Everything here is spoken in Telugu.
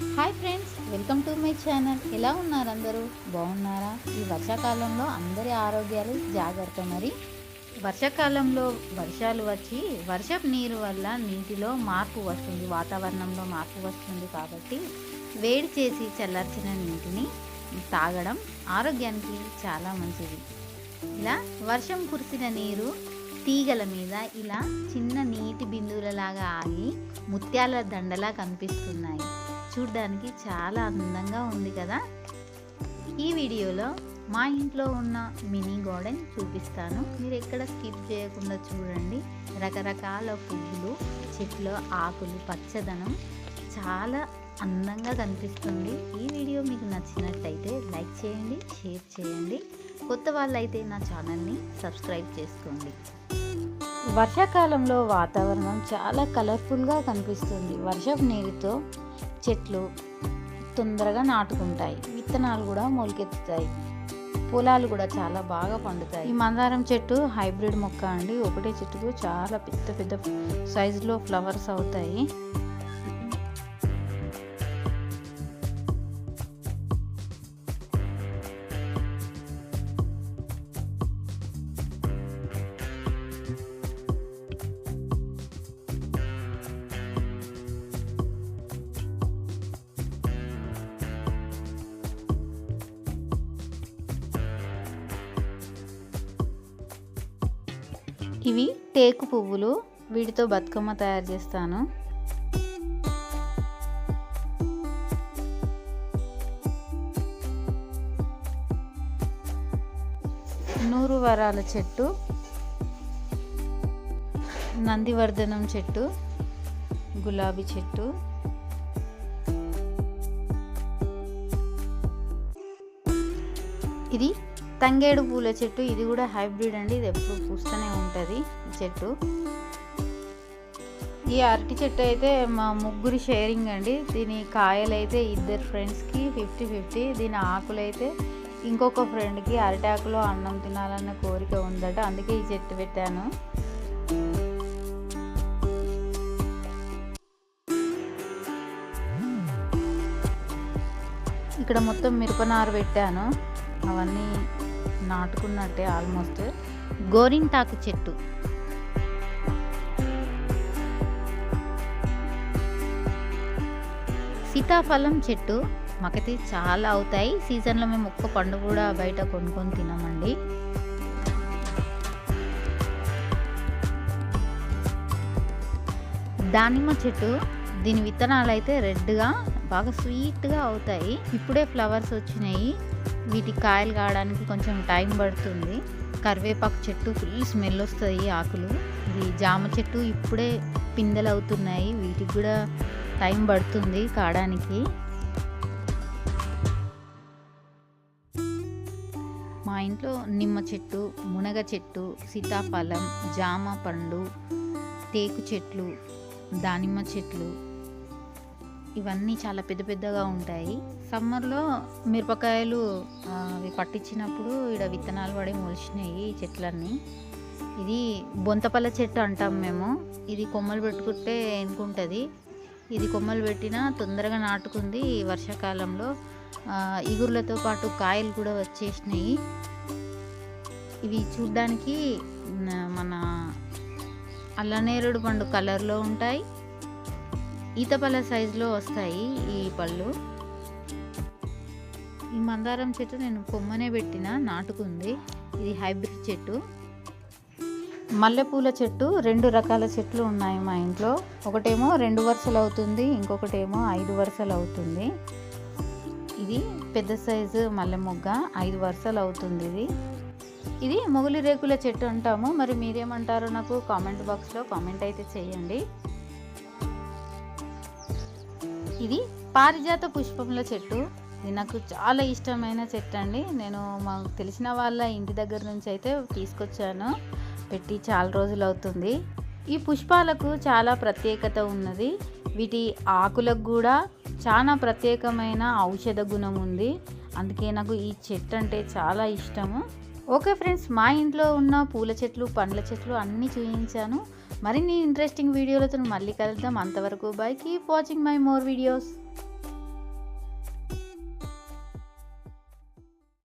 Hi friends welcome to my channel ఎలా ఉన్నారు అందరూ? బాగున్నారా? ఈ వర్షాకాలంలో అందరి ఆరోగ్యాలు జాగ్రత్త మరి. వర్షాకాలంలో వర్షాలు వచ్చి వర్షపు నీరు వల్ల నీటిలో మార్పు వస్తుంది వాతావరణంలో మార్పు వస్తుంది కాబట్టి వేడి చేసి చల్లార్చిన నీటిని తాగడం ఆరోగ్యానికి చాలా మంచిది. ఇలా వర్షం కురిసిన నీరు తీగల మీద ఇలా చిన్న నీటి బిందువులలాగా ఆగి ముత్యాల దండలా కనిపిస్తున్నాయి. చూడ్డానికి చాలా అందంగా ఉంది కదా? ఈ వీడియోలో మా ఇంట్లో ఉన్న మినీ గార్డెన్ చూపిస్తాను. మీరు ఎక్కడ స్కిప్ చేయకుండా చూడండి. రకరకాల పువ్వులు చెట్లు ఆకులు పచ్చదనం చాలా అందంగా కనిపిస్తుంది. ఈ వీడియో మీకు నచ్చినట్టయితే లైక్ చేయండి షేర్ చేయండి. కొత్త వాళ్ళైతే నా ఛానల్ని సబ్స్క్రైబ్ చేసుకోండి. వర్షాకాలంలో వాతావరణం చాలా కలర్ఫుల్గా కనిపిస్తుంది. వర్షపు నీరుతో చెట్లు తొందరగా నాటుకుంటాయి. విత్తనాలు కూడా మొలకెత్తుతాయి. పొలాలు కూడా చాలా బాగా పండుతాయి. ఈ మందారం చెట్టు హైబ్రిడ్ మొక్క అండి. ఒకటే చెట్టుకు చాలా పెద్ద పెద్ద సైజులో ఫ్లవర్స్ అవుతాయి. ఇవి టేకు పువ్వులు. వీటితో బతుకమ్మ తయారు చేస్తాను. నూరు వరాల చెట్టు. నందివర్ధనం చెట్టు. గులాబీ చెట్టు. ఇది తంగేడు పూల చెట్టు ఇది కూడా హైబ్రిడ్ అండి ఇది ఎప్పుడు పూస్తూనే ఉంటుంది చెట్టు. ఈ అరటి చెట్టు అయితే మా ముగ్గురి షేరింగ్ అండి. దీని కాయలు అయితే ఇద్దరు ఫ్రెండ్స్కి ఫిఫ్టీ ఫిఫ్టీ దీని ఆకులు అయితే ఇంకొక ఫ్రెండ్కి అరటాకులో అన్నం తినాలన్న కోరిక ఉందట అందుకే ఈ చెట్టు పెట్టాను. ఇక్కడ మొత్తం మిరపనారు పెట్టాను. అవన్నీ నాటుకున్నట్టే ఆల్మోస్ట్ గోరింటాకు చెట్టు. సీతాఫలం చెట్టు. మాకైతే చాలా అవుతాయి. సీజన్లో మేము ఒక్క పండు కూడా బయట కొనుక్కొని తినమండి. దానిమ్మ చెట్టు. దీని విత్తనాలు అయితే రెడ్గా బాగా స్వీట్గా అవుతాయి. ఇప్పుడే ఫ్లవర్స్ వచ్చినాయి. వీటి కాయలు కావడానికి కొంచెం టైం పడుతుంది. కరివేపాకు చెట్టు ఫుల్ స్మెల్ వస్తాయి ఆకులు. ఇది జామ చెట్టు ఇప్పుడే పిందెలు అవుతున్నాయి. వీటికి కూడా టైం పడుతుంది కావడానికి. మా ఇంట్లో నిమ్మ చెట్టు మునగ చెట్టు సీతాఫలం జామ పండు టేకు చెట్లు దానిమ్మ చెట్లు ఇవన్నీ చాలా పెద్ద పెద్దగా ఉంటాయి. సమ్మర్లో మిరపకాయలు అవి పట్టించినప్పుడు ఇక్కడ విత్తనాలు పడి మొలిచినాయి చెట్లన్నీ. ఇది బొంతపల్ల చెట్టు అంటాం మేము. ఇది కొమ్మలు పెట్టుకుంటే ఎనుకుంటుంది. ఇది కొమ్మలు పెట్టినా తొందరగా నాటుకుంది వర్షాకాలంలో. ఇగుర్లతో పాటు కాయలు కూడా వచ్చేసినాయి. ఇవి చూడ్డానికి మన అల్లనేరుడు పండు కలర్లో ఉంటాయి. ఈతపళ్ళ సైజులో వస్తాయి ఈ పళ్ళు. ఈ మందారం చెట్టు నేను కొమ్మనే పెట్టిన నాటుకుంది. ఇది హైబ్రిడ్ చెట్టు. మల్లెపూల చెట్టు రెండు రకాల చెట్లు ఉన్నాయి మా ఇంట్లో. ఒకటేమో రెండు వరుసలు అవుతుంది ఇంకొకటేమో ఐదు వరుసలు అవుతుంది. ఇది పెద్ద సైజు మల్లె మొగ్గ ఐదు వరుసలు అవుతుంది ఇది. ఇది మొగులి రేకుల చెట్టు అంటాము. మరి మీరేమంటారో నాకు కామెంట్ బాక్స్లో కామెంట్ అయితే చేయండి. ఇది పారిజాత పుష్పముల చెట్టు. ఇది నాకు చాలా ఇష్టమైన చెట్టు అండి. నేను మాకు తెలిసిన వాళ్ళ ఇంటి దగ్గర నుంచి అయితే తీసుకొచ్చాను. పెట్టి చాలా రోజులు అవుతుంది. ఈ పుష్పాలకు చాలా ప్రత్యేకత ఉన్నది. వీటి ఆకులకు కూడా చాలా ప్రత్యేకమైన ఔషధ గుణం ఉంది. అందుకే నాకు ఈ చెట్టు అంటే చాలా ఇష్టము. ఓకే ఫ్రెండ్స్ మా ఇంట్లో ఉన్న పూల చెట్లు పండ్ల చెట్లు అన్నీ చూపించాను మరిన్ని ఇంట్రెస్టింగ్ వీడియోలతో మళ్ళీ కలుద్దాం. అంతవరకు bye keep watching my more videos